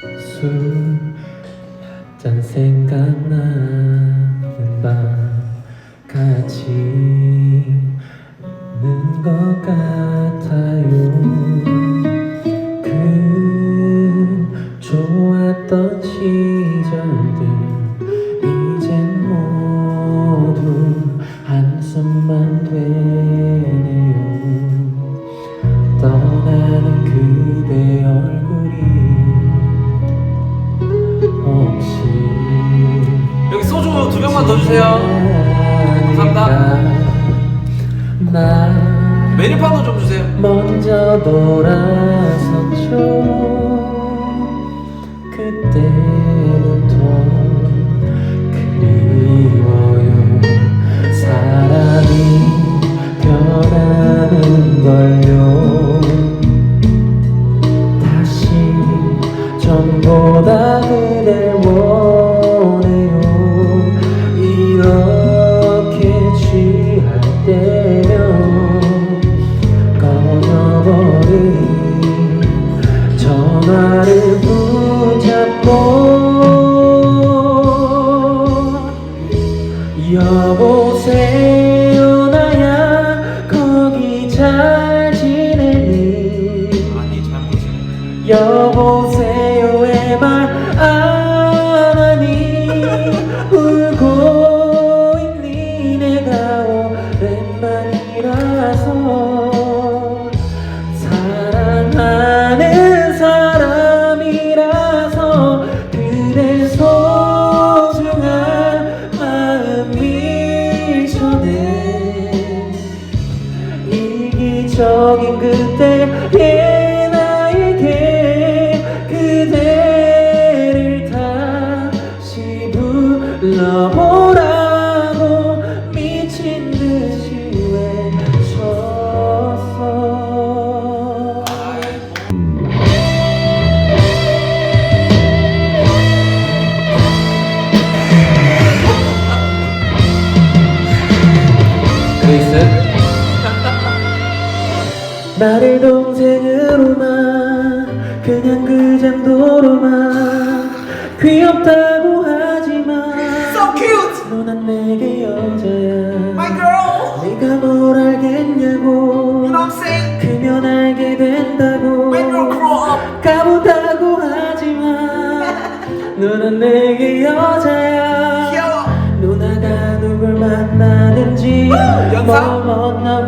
술잔 생각나는 밤 같이 는것 같아요. 그 좋았던 시절들 이젠 모두 한숨만 되네요. 떠나는 그대 얼굴 주세요. 감사합니다. 메뉴판도 좀 주세요. 먼저 돌아서죠.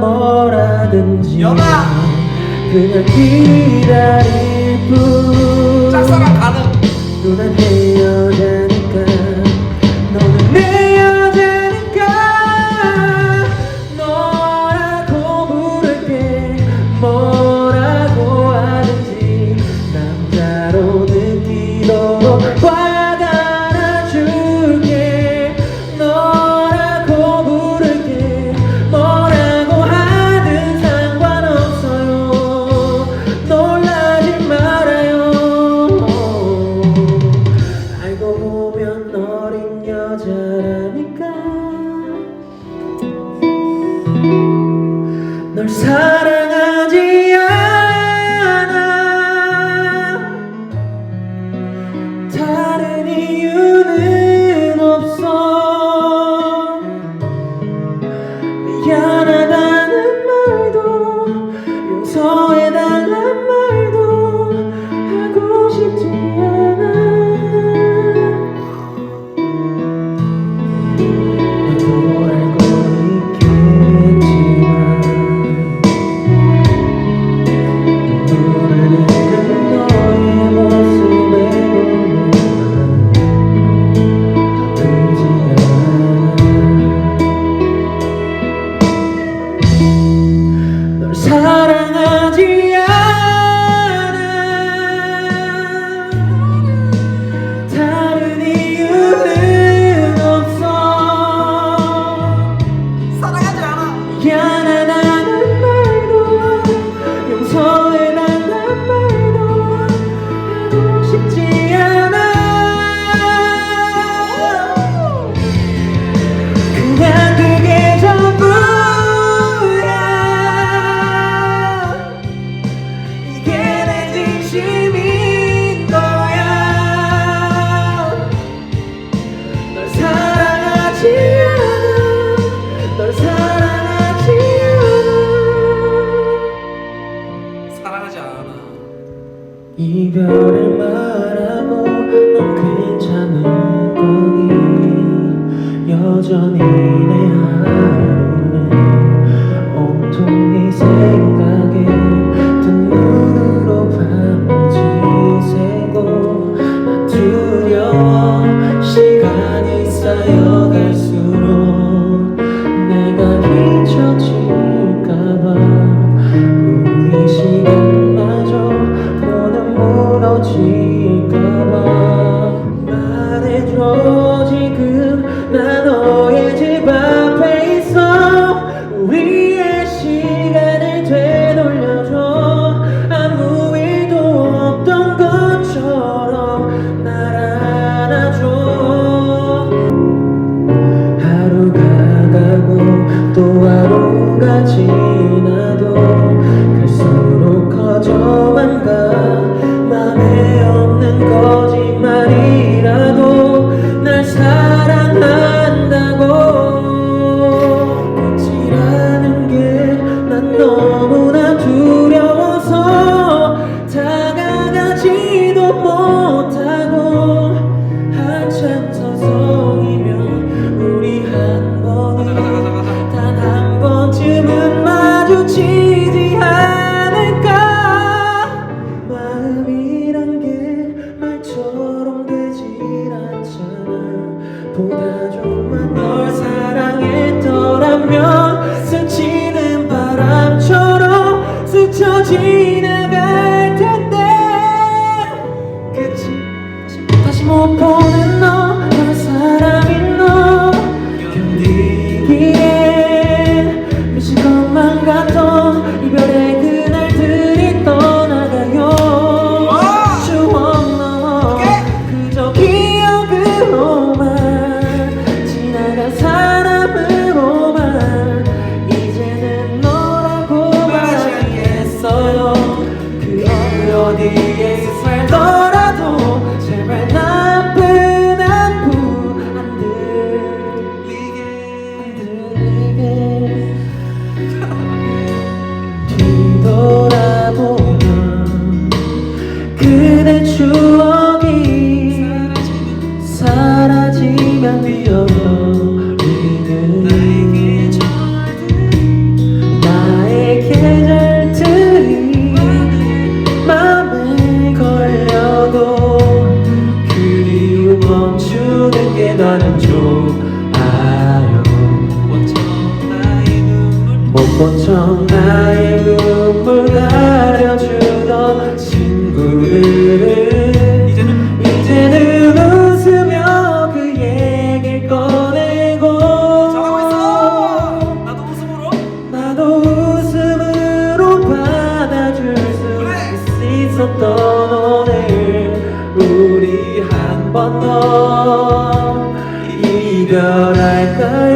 뭐라든지 그냥 기다릴 뿐. 짝사랑 가능. 눈앞에 여자라니까. 널 사랑하지 나의 눈물 가려주던 친구들은 이제는, 웃으며 그 얘길 꺼내고 잘하고 나도 웃음으로. 나도 웃음으로 받아줄 수 있었던 오늘 우리 한 번 더 이별할까요?